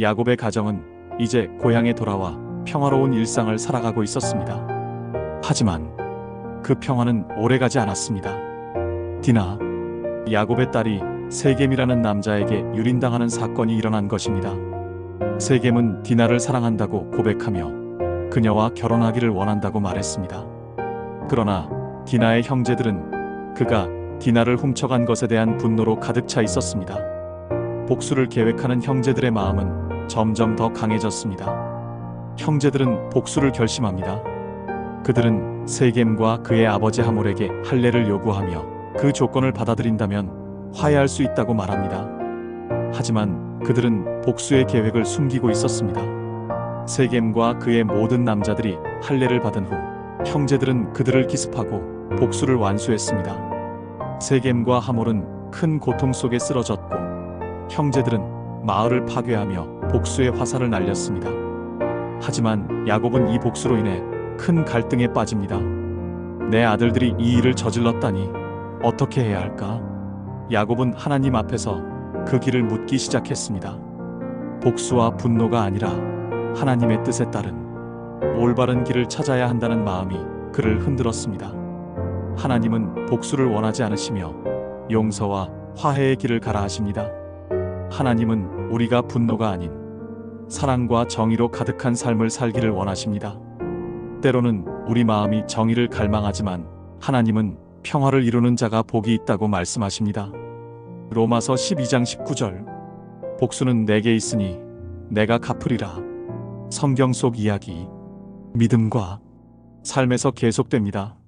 야곱의 가정은 이제 고향에 돌아와 평화로운 일상을 살아가고 있었습니다. 하지만 그 평화는 오래가지 않았습니다. 디나, 야곱의 딸이 세겜이라는 남자에게 유린당하는 사건이 일어난 것입니다. 세겜은 디나를 사랑한다고 고백하며 그녀와 결혼하기를 원한다고 말했습니다. 그러나 디나의 형제들은 그가 디나를 훔쳐간 것에 대한 분노로 가득 차 있었습니다. 복수를 계획하는 형제들의 마음은 점점 더 강해졌습니다. 형제들은 복수를 결심합니다. 그들은 세겜과 그의 아버지 하몰에게 할례를 요구하며 그 조건을 받아들인다면 화해할 수 있다고 말합니다. 하지만 그들은 복수의 계획을 숨기고 있었습니다. 세겜과 그의 모든 남자들이 할례를 받은 후 형제들은 그들을 기습하고 복수를 완수했습니다. 세겜과 하몰은 큰 고통 속에 쓰러졌고 형제들은 마을을 파괴하며 복수의 화살을 날렸습니다. 하지만 야곱은 이 복수로 인해 큰 갈등에 빠집니다. 내 아들들이 이 일을 저질렀다니 어떻게 해야 할까? 야곱은 하나님 앞에서 그 길을 묻기 시작했습니다. 복수와 분노가 아니라 하나님의 뜻에 따른 올바른 길을 찾아야 한다는 마음이 그를 흔들었습니다. 하나님은 복수를 원하지 않으시며 용서와 화해의 길을 가라 하십니다. 하나님은 우리가 분노가 아닌 사랑과 정의로 가득한 삶을 살기를 원하십니다. 때로는 우리 마음이 정의를 갈망하지만 하나님은 평화를 이루는 자가 복이 있다고 말씀하십니다. 로마서 12장 19절 복수는 내게 있으니 내가 갚으리라. 성경 속 이야기 믿음과 삶에서 계속됩니다.